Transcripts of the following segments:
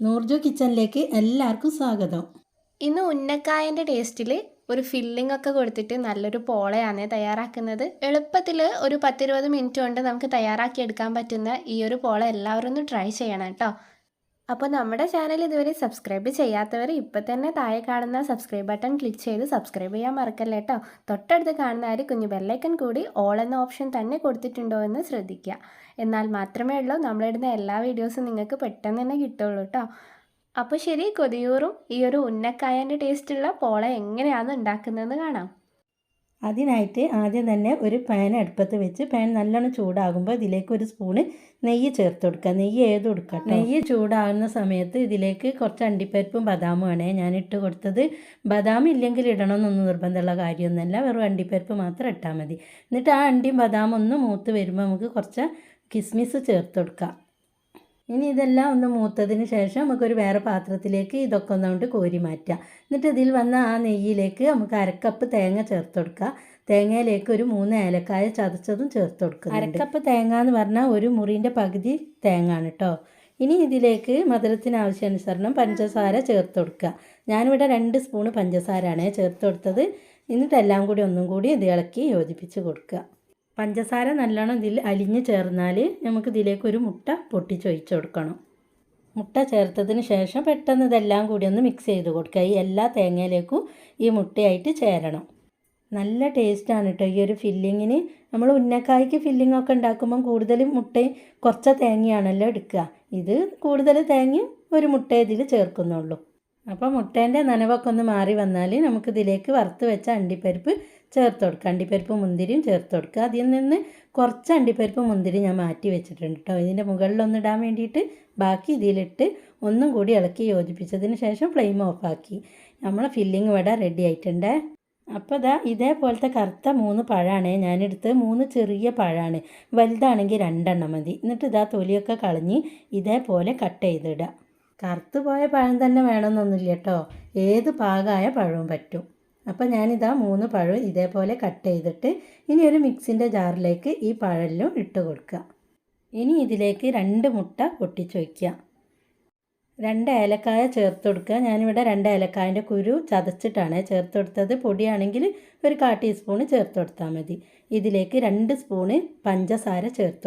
നൂർജു കിച്ചണിലേക്ക് എല്ലാവർക്കും സ്വാഗതം. ഇന്ന് ഉന്നക്കായന്റെ ടേസ്റ്റിൽ ഒരു ഫില്ലിംഗ് ഒക്കെ കൊടുത്തിട്ട് നല്ലൊരു പോളയാണ് തയ്യാറാക്കുന്നത്. എളുപ്പത്തിൽ ഒരു പത്തിരുപത് മിനിറ്റ് കൊണ്ട് നമുക്ക് തയ്യാറാക്കി എടുക്കാൻ പറ്റുന്ന ഈ ഒരു പോള എല്ലാവരും ഒന്ന് ട്രൈ ചെയ്യണം കേട്ടോ. അപ്പോൾ നമ്മുടെ ചാനൽ ഇതുവരെ സബ്സ്ക്രൈബ് ചെയ്യാത്തവർ ഇപ്പം തന്നെ താഴെ കാണുന്ന സബ്സ്ക്രൈബ് ബട്ടൺ ക്ലിക്ക് ചെയ്ത് സബ്സ്ക്രൈബ് ചെയ്യാൻ മറക്കല്ലേ കേട്ടോ തൊട്ടടുത്ത് കാണുന്ന ആ കുഞ്ഞു ബെല്ലൈക്കൻ കൂടി ഓൾ എന്ന ഓപ്ഷൻ തന്നെ കൊടുത്തിട്ടുണ്ടോ എന്ന് ശ്രദ്ധിക്കുക എന്നാൽ മാത്രമേ ഉള്ളൂ നമ്മളിടുന്ന എല്ലാ വീഡിയോസും നിങ്ങൾക്ക് പെട്ടെന്ന് തന്നെ കിട്ടുള്ളൂ കേട്ടോ അപ്പോൾ ശരി കൊതിയൂറും ഈ ഒരു ഉന്നക്കായന്റെ ടേസ്റ്റുള്ള പോള എങ്ങനെയാണ് ഉണ്ടാക്കുന്നതെന്ന് കാണാം. അതിനായിട്ട് ആദ്യം തന്നെ ഒരു പാൻ അടുപ്പത്ത് വെച്ച് പാൻ നല്ലോണം ചൂടാകുമ്പോൾ ഇതിലേക്ക് ഒരു സ്പൂണ് നെയ്യ് ചേർത്ത് കൊടുക്കുക. നെയ്യ് ഏത് കൊടുക്കാം നെയ്യ് ചൂടാകുന്ന സമയത്ത് ഇതിലേക്ക് കുറച്ച് അണ്ടിപ്പരിപ്പും ബദാമുമാണ് ഞാൻ ഇട്ട് കൊടുത്തത്. ബദാം ഇല്ലെങ്കിൽ ഇടണമെന്നൊന്നും നിർബന്ധമുള്ള കാര്യമൊന്നുമല്ല. വെറും അണ്ടിപ്പരിപ്പ് മാത്രം ഇട്ടാൽ മതി. എന്നിട്ട് ആ അണ്ടിയും ബദാമും ഒന്ന് മൂത്ത് വരുമ്പോൾ നമുക്ക് കുറച്ച് കിസ്മിസ് ചേർത്ത് കൊടുക്കാം. ഇനി ഇതെല്ലാം ഒന്ന് മൂത്തതിന് ശേഷം നമുക്കൊരു വേറെ പാത്രത്തിലേക്ക് ഇതൊക്കെ ഒന്നുകൊണ്ട് കോരി മാറ്റാം. എന്നിട്ട് ഇതിൽ വന്ന ആ നെയ്യിലേക്ക് നമുക്ക് അരക്കപ്പ് തേങ്ങ ചേർത്ത് കൊടുക്കുക തേങ്ങയിലേക്ക് ഒരു മൂന്ന് ഏലക്കായ ചതച്ചതും ചേർത്ത് കൊടുക്കുക അരക്കപ്പ് തേങ്ങ എന്ന് പറഞ്ഞാൽ ഒരു മുറിന്റെ പകുതി തേങ്ങ ആണ് കേട്ടോ. ഇനി ഇതിലേക്ക് മധുരത്തിന് ആവശ്യാനുസരണം പഞ്ചസാര ചേർത്ത് കൊടുക്കുക. ഞാനിവിടെ രണ്ട് സ്പൂണ് പഞ്ചസാരയാണ് ചേർത്ത് കൊടുത്തത്. എന്നിട്ടെല്ലാം കൂടി ഒന്നും കൂടി ഇത് ഇളക്കി യോജിപ്പിച്ച് കൊടുക്കുക. പഞ്ചസാര നല്ലോണം ഇതിൽ അലിഞ്ഞ് ചേർന്നാൽ നമുക്ക് ഇതിലേക്ക് ഒരു മുട്ട പൊട്ടിച്ചൊഴിച്ച് കൊടുക്കണം. മുട്ട ചേർത്തതിന് ശേഷം പെട്ടെന്ന് ഇതെല്ലാം കൂടി ഒന്ന് മിക്സ് ചെയ്ത് കൊടുക്കുക. ഈ എല്ലാ തേങ്ങയിലേക്കും ഈ മുട്ടയായിട്ട് ചേരണം. നല്ല ടേസ്റ്റാണ് കേട്ടോ ഈ ഒരു ഫില്ലിങ്ങിന് നമ്മൾ ഉന്നക്കായ്ക്ക് ഫില്ലിംഗ് ഒക്കെ ഉണ്ടാക്കുമ്പം കൂടുതലും മുട്ടയും കുറച്ച് തേങ്ങയാണല്ലോ എടുക്കുക. ഇത് കൂടുതൽ തേങ്ങയും ഒരു മുട്ട ഇതിൽ ചേർക്കുന്നുള്ളൂ. അപ്പോൾ മുട്ടേന്റെ നനവൊക്കെ ഒന്ന് മാറി വന്നാൽ നമുക്കിതിലേക്ക് വറുത്ത് വെച്ച അണ്ടിപ്പരിപ്പ് ചേർത്ത് കൊടുക്കുക. അണ്ടിപ്പരിപ്പ് മുന്തിരിയും ചേർത്ത് കൊടുക്കുക. അതിൽ നിന്ന് കുറച്ച് അണ്ടിപ്പരിപ്പ് മുന്തിരി ഞാൻ മാറ്റി വെച്ചിട്ടുണ്ട് കേട്ടോ ഇതിന്റെ മുകളിലൊന്ന് ഇടാൻ വേണ്ടിയിട്ട് ബാക്കി ഇതിലിട്ട് ഒന്നും കൂടി ഇളക്കി യോജിപ്പിച്ചതിന് ശേഷം ഫ്ലെയിം ഓഫാക്കി നമ്മളെ ഫില്ലിങ് ഇവിടെ റെഡി ആയിട്ടുണ്ട്. അപ്പോൾ ഇതാ ഇതേപോലത്തെ കറുത്ത മൂന്ന് പഴമാണ് ഞാനെടുത്ത്. മൂന്ന് ചെറിയ പഴമാണ് വലുതാണെങ്കിൽ രണ്ടെണ്ണം മതി. എന്നിട്ട് ഇതാ തൊലിയൊക്കെ കളഞ്ഞ് ഇതേപോലെ കട്ട് ചെയ്തിടുക കറുത്ത് പോയ പഴം തന്നെ വേണമെന്നൊന്നുമില്ല കേട്ടോ ഏത് പാകമായ പഴവും പറ്റും. അപ്പോൾ ഞാനിതാ മൂന്ന് പഴം ഇതേപോലെ കട്ട് ചെയ്തിട്ട് ഇനി ഒരു മിക്സിന്റെ ജാറിലേക്ക് ഈ പഴമെല്ലാം ഇട്ട് കൊടുക്കുക. ഇനി ഇതിലേക്ക് രണ്ട് മുട്ട പൊട്ടിച്ചൊഴിക്കുക. രണ്ട് ഏലക്കായ ചേർത്ത് കൊടുക്കുക. ഞാനിവിടെ രണ്ട് ഏലക്കായന്റെ കുരു ചതച്ചിട്ടാണ് ചേർത്ത് കൊടുത്തത്. പൊടിയാണെങ്കിൽ ഒരു കാ ടീസ്പൂണ് ചേർത്ത് കൊടുത്താൽ മതി. ഇതിലേക്ക് രണ്ട് സ്പൂണ് പഞ്ചസാര ചേർത്ത്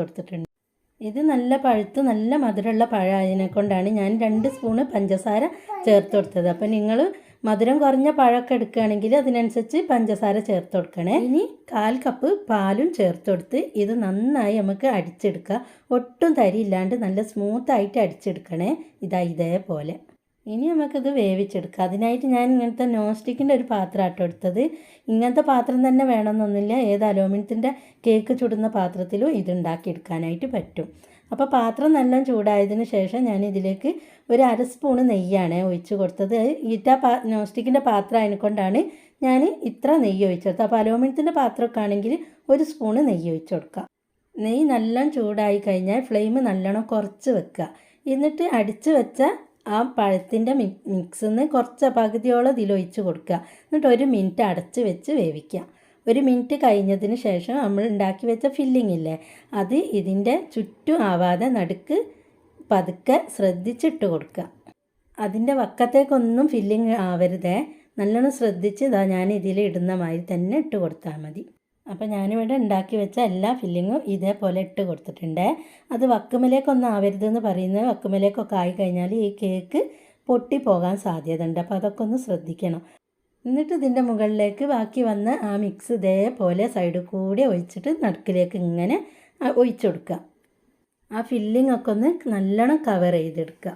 ഇത് നല്ല പഴുത്ത് നല്ല മധുരമുള്ള പഴമായതിനെ കൊണ്ടാണ് ഞാൻ രണ്ട് സ്പൂണ് പഞ്ചസാര ചേർത്ത് കൊടുത്തത്. അപ്പം നിങ്ങൾ മധുരം കുറഞ്ഞ പഴമൊക്കെ എടുക്കുകയാണെങ്കിൽ അതിനനുസരിച്ച് പഞ്ചസാര ചേർത്ത് കൊടുക്കണേ. ഇനി കാൽ കപ്പ് പാലും ചേർത്ത് കൊടുത്ത് ഇത് നന്നായി നമുക്ക് അടിച്ചെടുക്കുക. ഒട്ടും തരിയില്ലാണ്ട് നല്ല സ്മൂത്തായിട്ട് അടിച്ചെടുക്കണേ. ഇതാ ഇതേപോലെ. ഇനി നമുക്കിത് വേവിച്ചെടുക്കാം. അതിനായിട്ട് ഞാൻ ഇങ്ങനത്തെ നോൺ സ്റ്റിക്കിന്റെ ഒരു പാത്രം ആട്ടോ എടുത്തത്. ഇങ്ങനത്തെ പാത്രം തന്നെ വേണമെന്നൊന്നുമില്ല. ഏത് അലോമിനിയത്തിന്റെ കേക്ക് ചുടുന്ന പാത്രത്തിലും ഇത് ഉണ്ടാക്കിയെടുക്കാനായിട്ട് പറ്റും. അപ്പോൾ പാത്രം നല്ല ചൂടായതിന് ശേഷം ഞാൻ ഇതിലേക്ക് ഒരു അര സ്പൂണ് നെയ്യാണ് ഒഴിച്ച് കൊടുത്തത്. ഈറ്റ പാ നോൺ സ്റ്റിക്കിന്റെ പാത്രം അതിനെക്കൊണ്ടാണ് ഞാൻ ഇത്ര നെയ്യ് ഒഴിച്ചു കൊടുത്തത് അപ്പോൾ അലോമിനിയത്തിന്റെ പാത്രമൊക്കെ ആണെങ്കിൽ ഒരു സ്പൂണ് നെയ്യ് ഒഴിച്ച് കൊടുക്കുക നെയ്യ് നല്ലോണം ചൂടായി കഴിഞ്ഞാൽ ഫ്ലെയിം നല്ലോണം കുറച്ച് വെക്കുക. എന്നിട്ട് അടിച്ച് വെച്ച ആ പഴത്തിന്റെ മി മിക്സിൽ നിന്ന് കുറച്ച് പകുതിയോളം ഇതിലൊഴിച്ച് കൊടുക്കുക. എന്നിട്ട് ഒരു മിനിറ്റ് അടച്ച് വെച്ച് വേവിക്കുക. ഒരു മിനിറ്റ് കഴിഞ്ഞതിന് ശേഷം നമ്മൾ ഉണ്ടാക്കി വെച്ച ഫില്ലിംഗ് ഇല്ലേ അത് ഇതിന്റെ ചുറ്റും ആവാതെ നടുക്ക് പതുക്കെ ശ്രദ്ധിച്ചിട്ട് കൊടുക്കുക. അതിന്റെ വക്കത്തേക്കൊന്നും ഫില്ലിങ് ആവരുതേ. നല്ലോണം ശ്രദ്ധിച്ച് ഇതാ ഞാൻ ഇതിൽ ഇടുന്ന മാതിരി തന്നെ ഇട്ട് കൊടുത്താൽ മതി. അപ്പോൾ ഞാനിവിടെ ഉണ്ടാക്കി വെച്ച എല്ലാ ഫില്ലിങ്ങും ഇതേപോലെ ഇട്ട് കൊടുത്തിട്ടുണ്ട്. അത് വക്കുമലേക്കൊന്നും ആവരുതെന്ന് പറയുന്നത് വക്കുമലേക്കൊക്കെ ആയി കഴിഞ്ഞാൽ ഈ കേക്ക് പൊട്ടിപ്പോകാൻ സാധ്യതയുണ്ട്. അപ്പോൾ അതൊക്കെ ഒന്ന് ശ്രദ്ധിക്കണം. എന്നിട്ട് ഇതിന്റെ മുകളിലേക്ക് ബാക്കി വന്ന ആ മിക്സ് ഇതേപോലെ സൈഡിൽ കൂടി ഒഴിച്ചിട്ട് നടുക്കിലേക്ക് ഇങ്ങനെ ഒഴിച്ചു കൊടുക്കുക. ആ ഫില്ലിംഗ് ഒക്കെ ഒന്ന് നല്ലോണം കവർ ചെയ്തെടുക്കുക.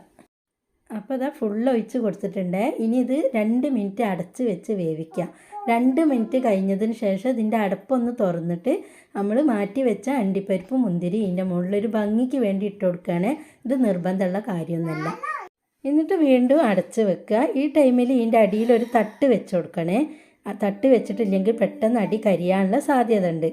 അപ്പോൾ ഇതാ ഫുൾ ഒഴിച്ച് കൊടുത്തിട്ടുണ്ട്. ഇനി ഇത് രണ്ട് മിനിറ്റ് അടച്ച് വെച്ച് വേവിക്കുക രണ്ട് മിനിറ്റ് കഴിഞ്ഞതിന് ശേഷം ഇതിന്റെ അടപ്പൊന്ന് തുറന്നിട്ട് നമ്മൾ മാറ്റി വെച്ച അണ്ടിപ്പരിപ്പ് മുന്തിരി ഇതിന്റെ മുകളിലൊരു ഭംഗിക്ക് വേണ്ടി ഇട്ട് കൊടുക്കുകയാണ് ഇത് നിർബന്ധമുള്ള കാര്യമൊന്നുമല്ല. എന്നിട്ട് വീണ്ടും അടച്ച് വെക്കുക ഈ ടൈമിൽ ഇതിന്റെ അടിയിൽ ഒരു തട്ട് വെച്ച് കൊടുക്കണേ. ആ തട്ട് വെച്ചിട്ടില്ലെങ്കിൽ പെട്ടെന്ന് അടി കരിയാനുള്ള സാധ്യത ഉണ്ട്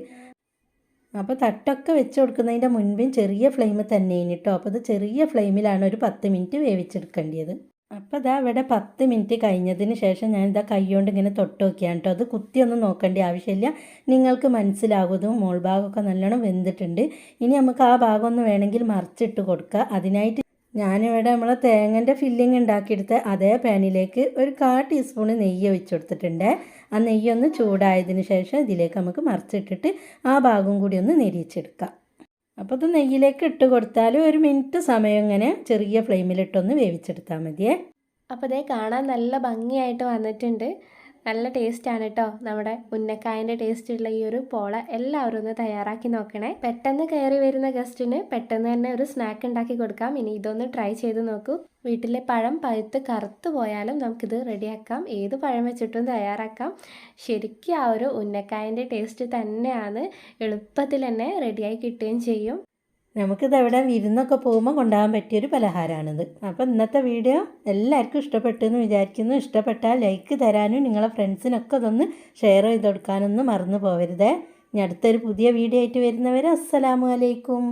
അപ്പോൾ തട്ടൊക്കെ വെച്ച് കൊടുക്കുന്നതിന്റെ മുൻപും ചെറിയ ഫ്ലെയിം തന്നെ കേട്ടോ. അപ്പോൾ ഇത് ചെറിയ ഫ്ലെയിമിലാണ് ഒരു പത്ത് മിനിറ്റ് വേവിച്ചെടുക്കേണ്ടത് അപ്പോൾ ഇതാ ഇവിടെ പത്ത് മിനിറ്റ് കഴിഞ്ഞതിന് ശേഷം ഞാൻ ഇതാ കൈകൊണ്ട് ഇങ്ങനെ തൊട്ട് നോക്കിയാണ് കേട്ടോ. അത് കുത്തിയൊന്നും നോക്കേണ്ട ആവശ്യമില്ല. നിങ്ങൾക്ക് മനസ്സിലാകുന്നതും മോൾ ഭാഗമൊക്കെ നല്ലോണം വെന്തിട്ടുണ്ട്. ഇനി നമുക്ക് ആ ഭാഗം ഒന്ന് വേണമെങ്കിൽ മറിച്ചിട്ട് കൊടുക്കുക അതിനായിട്ട് ഞാനിവിടെ നമ്മൾ തേങ്ങന്റെ ഫില്ലിങ് ഉണ്ടാക്കിയെടുത്ത അതേ പാനിലേക്ക് ഒരു കാ ടീസ്പൂൺ നെയ്യ് ഒഴിച്ചു കൊടുത്തിട്ടുണ്ട്. ആ നെയ്യ് ഒന്ന് ചൂടായതിന് ശേഷം ഇതിലേക്ക് നമുക്ക് മറിച്ചിട്ടിട്ട് ആ ഭാഗം കൂടി ഒന്ന് നെരിച്ചെടുക്കാം അപ്പോൾ ഇത് നെയ്യിലേക്ക് ഇട്ട് കൊടുത്താൽ ഒരു മിനിറ്റ് സമയം ഇങ്ങനെ ചെറിയ ഫ്ലെയിമിലിട്ടൊന്ന് വേവിച്ചെടുത്താൽ മതിയേ. അപ്പോൾ ഇതേ കാണാൻ നല്ല ഭംഗിയായിട്ട് വന്നിട്ടുണ്ട്. നല്ല ടേസ്റ്റാണ് കേട്ടോ നമ്മുടെ ഉന്നക്കായന്റെ ടേസ്റ്റുള്ള ഈ ഒരു പോള എല്ലാവരും ഒന്ന് തയ്യാറാക്കി നോക്കണേ. പെട്ടെന്ന് കയറി വരുന്ന ഗസ്റ്റിന് പെട്ടെന്ന് തന്നെ ഒരു സ്നാക്ക് ഉണ്ടാക്കി കൊടുക്കാം. ഇനി ഇതൊന്ന് ട്രൈ ചെയ്ത് നോക്കൂ. വീട്ടിലെ പഴം പഴുത്ത് കറുത്ത് പോയാലും നമുക്കിത് റെഡിയാക്കാം ഏത് പഴം വെച്ചിട്ടും തയ്യാറാക്കാം. ശരിക്കും ആ ഒരു ഉന്നക്കായന്റെ ടേസ്റ്റ് തന്നെയാണ് എളുപ്പത്തിൽ തന്നെ റെഡിയായി കിട്ടുകയും ചെയ്യും. നമുക്കിത് എവിടെ വിരുന്നൊക്കെ പോകുമ്പോൾ കൊണ്ടുപോകാൻ പറ്റിയൊരു പലഹാരമാണിത് അപ്പോൾ ഇന്നത്തെ വീഡിയോ എല്ലാവർക്കും ഇഷ്ടപ്പെട്ടു എന്ന് വിചാരിക്കുന്നു. ഇഷ്ടപ്പെട്ടാൽ ലൈക്ക് തരാനും നിങ്ങളെ ഫ്രണ്ട്സിനൊക്കെ ഇതൊന്ന് ഷെയർ ചെയ്ത് കൊടുക്കാനൊന്നും മറന്നു പോകരുതേ ഇനി അടുത്തൊരു പുതിയ വീഡിയോ ആയിട്ട് വരുന്നവരെ അസ്സലാമു അലൈക്കും.